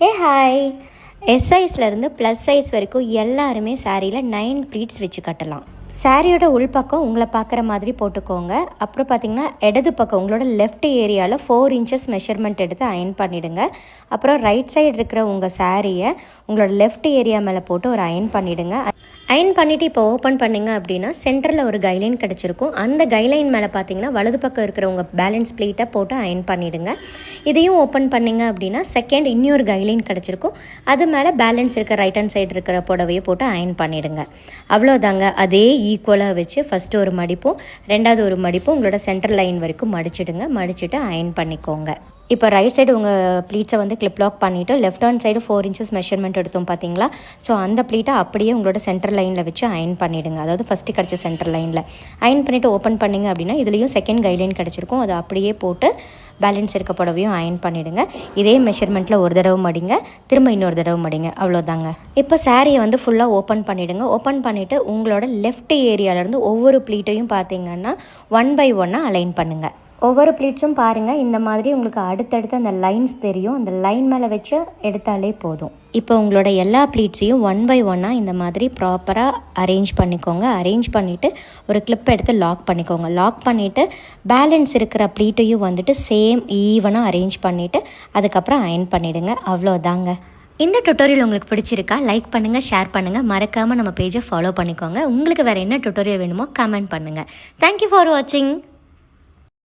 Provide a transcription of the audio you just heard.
ஏ hi S சைஸ்லேருந்து plus size வரைக்கும் எல்லாருமே சாரியில் நைன் ப்ளீட்ஸ் வச்சு கட்டலாம். சாரியோட உள்பக்கம் உங்களை பார்க்குற மாதிரி போட்டுக்கோங்க. அப்புறம் பார்த்தீங்கன்னா இடது பக்கம் உங்களோட லெஃப்ட் ஏரியாவில் ஃபோர் இன்ச்சஸ் மெஷர்மெண்ட் எடுத்து அயன் பண்ணிவிடுங்க அப்புறம் ரைட் சைடு இருக்கிற உங்கள் சாரியை உங்களோட லெஃப்ட் ஏரியா மேலே போட்டு ஒரு அயன் பண்ணிவிடுங்க அயன் பண்ணிவிட்டு இப்போ ஓப்பன் பண்ணிங்க அப்படின்னா சென்டரில் ஒரு கைலைன் கிடச்சிருக்கும். அந்த கைலைன் மேலே பார்த்தீங்கன்னா வலது பக்கம் இருக்கிற உங்கள் பேலன்ஸ் ப்ளீட்டை போட்டு அயன் பண்ணிவிடுங்க இதையும் ஓப்பன் பண்ணிங்க அப்படின்னா செகண்ட் இன்னொரு கைலைன் கிடச்சிருக்கும். அது மேலே பேலன்ஸ் இருக்கிற ரைட் ஹேண்ட் சைடு இருக்கிற புடவையை போட்டு அயன் பண்ணிவிடுங்க அவ்வளோதாங்க அதே ஈக்குவலாக வச்சு ஃபஸ்ட்டு ஒரு மடிப்பும் ரெண்டாவது ஒரு மடிப்பும் உங்களோட சென்டர் லைன் வரைக்கும் மடிச்சிடுங்க. மடிச்சுட்டு அயன் பண்ணிக்கோங்க. இப்போ ரைட் சைடு உங்கள் ப்ளீட்ஸை வந்து கிளிப் லாக் பண்ணிவிட்டு left hand side four inches measurement எடுத்தோம் பார்த்தீங்களா ஸோ அந்த ப்ளீட்டை அப்படியே உங்களோட சென்டர் லைனில் வச்சு அயன் பண்ணிவிடுங்க அதாவது ஃபஸ்ட்டு கிடச்ச சென்டர் லைனில் அயன் பண்ணிவிட்டு ஓப்பன் பண்ணிங்க அப்படின்னா இதுலேயும் செகண்ட் கைட்லைன் கிடச்சிருக்கும். அதை அப்படியே போட்டு பேலன்ஸ் இருக்க புடவையும் அயன் பண்ணிவிடுங்க இதே மெஷர்மெண்ட்டில் ஒரு தடவை மடிங்க. திரும்ப இன்னொரு தடவை மடிங்க. அவ்வளோதாங்க இப்போ சாரியை வந்து ஃபுல்லாக ஓப்பன் பண்ணிவிடுங்க ஓப்பன் பண்ணிவிட்டு உங்களோட லெஃப்ட் ஏரியாவிலேருந்து ஒவ்வொரு ப்ளீட்டையும் பார்த்தீங்கன்னா ஒன் பை ஒன்னாக அலைன் பண்ணுங்கள் ஒவ்வொரு ப்ளீட்ஸும் பாருங்கள் இந்த மாதிரி உங்களுக்கு அடுத்தடுத்து அந்த லைன்ஸ் தெரியும். அந்த லைன் மேலே வச்சு எடுத்தாலே போதும். இப்போ உங்களோட எல்லா ப்ளீட்ஸையும் ஒன் பை ஒன்னாக இந்த மாதிரி ப்ராப்பராக அரேஞ்ச் பண்ணிக்கோங்க. அரேஞ்ச் பண்ணிவிட்டு ஒரு கிளிப் எடுத்து லாக் பண்ணிக்கோங்க. லாக் பண்ணிவிட்டு பேலன்ஸ் இருக்கிற ப்ளீட்டையும் வந்துட்டு சேம் ஈவனாக அரேஞ்ச் பண்ணிவிட்டு அதுக்கப்புறம் அயன் பண்ணிவிடுங்க அவ்வளோதாங்க இந்த டுட்டோரியல் உங்களுக்கு பிடிச்சிருக்கா? லைக் பண்ணுங்கள் ஷேர் பண்ணுங்கள் மறக்காமல் நம்ம பேஜை ஃபாலோ பண்ணிக்கோங்க. உங்களுக்கு வேறு என்ன டுட்டோரியல் வேணுமோ கமெண்ட் பண்ணுங்கள் தேங்க்யூ ஃபார் வாட்சிங்